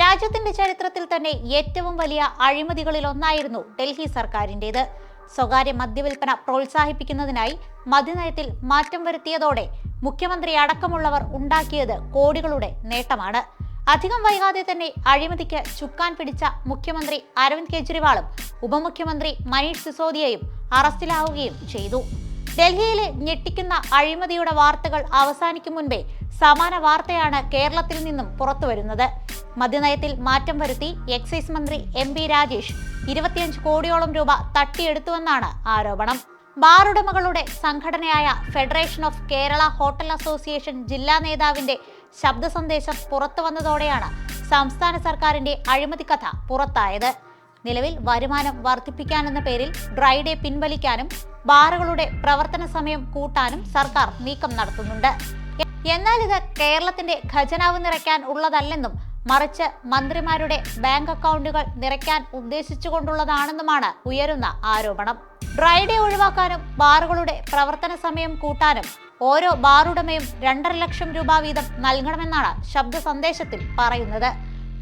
രാജ്യത്തിന്റെ ചരിത്രത്തിൽ തന്നെ ഏറ്റവും വലിയ അഴിമതികളിൽ ഒന്നായിരുന്നു ഡൽഹി സർക്കാരിന്റേത് സ്വകാര്യ മദ്യവിൽപ്പന പ്രോത്സാഹിപ്പിക്കുന്നതിനായി മദ്യനയത്തിൽ മാറ്റം വരുത്തിയതോടെ മുഖ്യമന്ത്രി അടക്കമുള്ളവർ ഉണ്ടാക്കിയത് കോടികളുടെ നേട്ടമാണ്. അധികം വൈകാതെ തന്നെ അഴിമതിക്ക് ചുക്കാൻ പിടിച്ച മുഖ്യമന്ത്രി അരവിന്ദ് കെജ്രിവാളും ഉപമുഖ്യമന്ത്രി മനീഷ് സിസോദിയയും അറസ്റ്റിലാവുകയും ചെയ്തു. ഡൽഹിയിലെ ഞെട്ടിക്കുന്ന അഴിമതിയുടെ വാർത്തകൾ അവസാനിക്കും മുൻപേ സമാന വാർത്തയാണ് കേരളത്തിൽ നിന്നും പുറത്തുവരുന്നത് മദ്യനയത്തിൽ മാറ്റം വരുത്തി എക്സൈസ് മന്ത്രി എം പി രാജേഷ് ഇരുപത്തിയഞ്ച് കോടിയോളം രൂപ തട്ടിയെടുത്തുവെന്നാണ് ആരോപണം. ബാറുടമകളുടെ സംഘടനയായ federation of Kerala hotel association ജില്ലാ നേതാവിന്റെ ശബ്ദ സന്ദേശം പുറത്തു വന്നതോടെയാണ് സംസ്ഥാന സർക്കാരിന്റെ അഴിമതി കഥ പുറത്തായത്. നിലവിൽ വരുമാനം വർദ്ധിപ്പിക്കാനെന്ന പേരിൽ ഡ്രൈ ഡേ പിൻവലിക്കാനും ബാറുകളുടെ പ്രവർത്തന സമയം കൂട്ടാനും സർക്കാർ നീക്കം നടത്തുന്നുണ്ട്. എന്നാൽ ഇത് കേരളത്തിന്റെ ഖജനാവ് നിറയ്ക്കാൻ ഉള്ളതല്ലെന്നും മറിച്ച് മന്ത്രിമാരുടെ ബാങ്ക് അക്കൗണ്ടുകൾ നിറയ്ക്കാൻ ഉദ്ദേശിച്ചുകൊണ്ടുള്ളതാണെന്നുമാണ് ഉയരുന്ന ആരോപണം. ഡ്രൈഡേ ഒഴിവാക്കാനും ബാറുകളുടെ പ്രവർത്തന സമയം കൂട്ടാനും ഓരോ ബാറുടമയും രണ്ടര ലക്ഷം രൂപ വീതം നൽകണമെന്നാണ് ശബ്ദ സന്ദേശത്തിൽ പറയുന്നത്.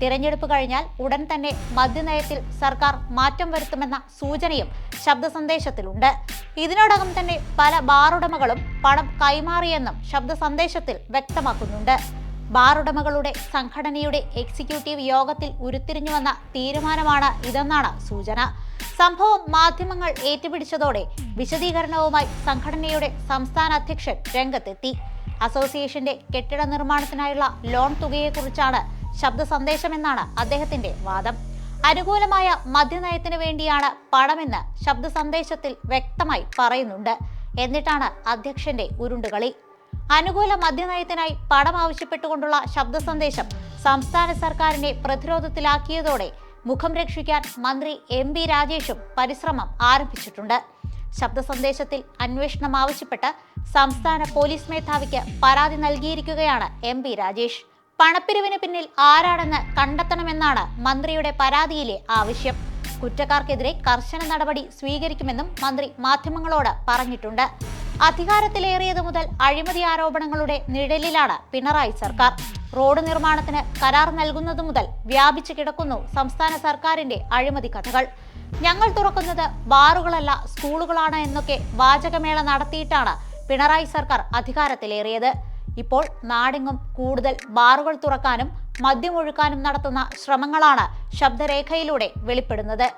തിരഞ്ഞെടുപ്പ് കഴിഞ്ഞാൽ ഉടൻ തന്നെ മദ്യനയത്തിൽ സർക്കാർ മാറ്റം വരുത്തുമെന്ന സൂചനയും ശബ്ദ സന്ദേശത്തിലുണ്ട്. ഇതിനോടകം തന്നെ പല ബാറുടമകളും പണം കൈമാറിയെന്നും ശബ്ദ സന്ദേശത്തിൽ വ്യക്തമാക്കുന്നുണ്ട്. ബാറുടമകളുടെ സംഘടനയുടെ എക്സിക്യൂട്ടീവ് യോഗത്തിൽ ഉരുത്തിരിഞ്ഞു വന്ന തീരുമാനമാണ് ഇതെന്നാണ് സൂചന. സംഭവം മാധ്യമങ്ങൾ ഏറ്റുപിടിച്ചതോടെ വിശദീകരണവുമായി സംഘടനയുടെ സംസ്ഥാന അധ്യക്ഷൻ രംഗത്തെത്തി. അസോസിയേഷന്റെ കെട്ടിട നിർമ്മാണത്തിനായുള്ള ലോൺ തുകയെക്കുറിച്ചാണ് ശബ്ദ സന്ദേശമെന്നാണ് അദ്ദേഹത്തിന്റെ വാദം. അനുകൂലമായ മദ്യനയത്തിന് വേണ്ടിയാണ് പണമെന്ന് ശബ്ദ സന്ദേശത്തിൽ വ്യക്തമായി പറയുന്നുണ്ട്. എന്നിട്ടാണ് അധ്യക്ഷന്റെ ഉരുണ്ടുകളി. അനുകൂല മദ്യനയത്തിനായി പണം ആവശ്യപ്പെട്ടുകൊണ്ടുള്ള ശബ്ദ സന്ദേശം സംസ്ഥാന സർക്കാരിനെ പ്രതിരോധത്തിലാക്കിയതോടെ മുഖം രക്ഷിക്കാൻ മന്ത്രി എം ബി രാജേഷും പരിശ്രമം ആരംഭിച്ചിട്ടുണ്ട്. ശബ്ദ സന്ദേശത്തിൽ അന്വേഷണം ആവശ്യപ്പെട്ട് സംസ്ഥാന പോലീസ് മേധാവിക്ക് പരാതി നൽകിയിരിക്കുകയാണ് എം ബി രാജേഷ്. പണപ്പിരിവിന് പിന്നിൽ ആരാണെന്ന് കണ്ടെത്തണമെന്നാണ് മന്ത്രിയുടെ പരാതിയിലെ ആവശ്യം. കുറ്റക്കാർക്കെതിരെ കർശന നടപടി സ്വീകരിക്കുമെന്നും മന്ത്രി മാധ്യമങ്ങളോട് പറഞ്ഞിട്ടുണ്ട്. അധികാരത്തിലേറിയതു മുതൽ അഴിമതി ആരോപണങ്ങളുടെ നിഴലിലാണ് പിണറായി സർക്കാർ. റോഡ് നിർമ്മാണത്തിന് കരാർ നൽകുന്നതു മുതൽ വ്യാപിച്ചു കിടക്കുന്നു സംസ്ഥാന സർക്കാരിന്റെ അഴിമതി കഥകൾ. ഞങ്ങൾ തുറക്കുന്നത് ബാറുകളല്ല സ്കൂളുകളാണ് എന്നൊക്കെ വാചകമേള നടത്തിയിട്ടാണ് പിണറായി സർക്കാർ അധികാരത്തിലേറിയത്. ഇപ്പോൾ നാടെങ്ങും കൂടുതൽ ബാറുകൾ തുറക്കാനും മദ്യമൊഴുക്കാനും നടത്തുന്ന ശ്രമങ്ങളാണ് ശബ്ദരേഖയിലൂടെ വെളിപ്പെടുന്നത്.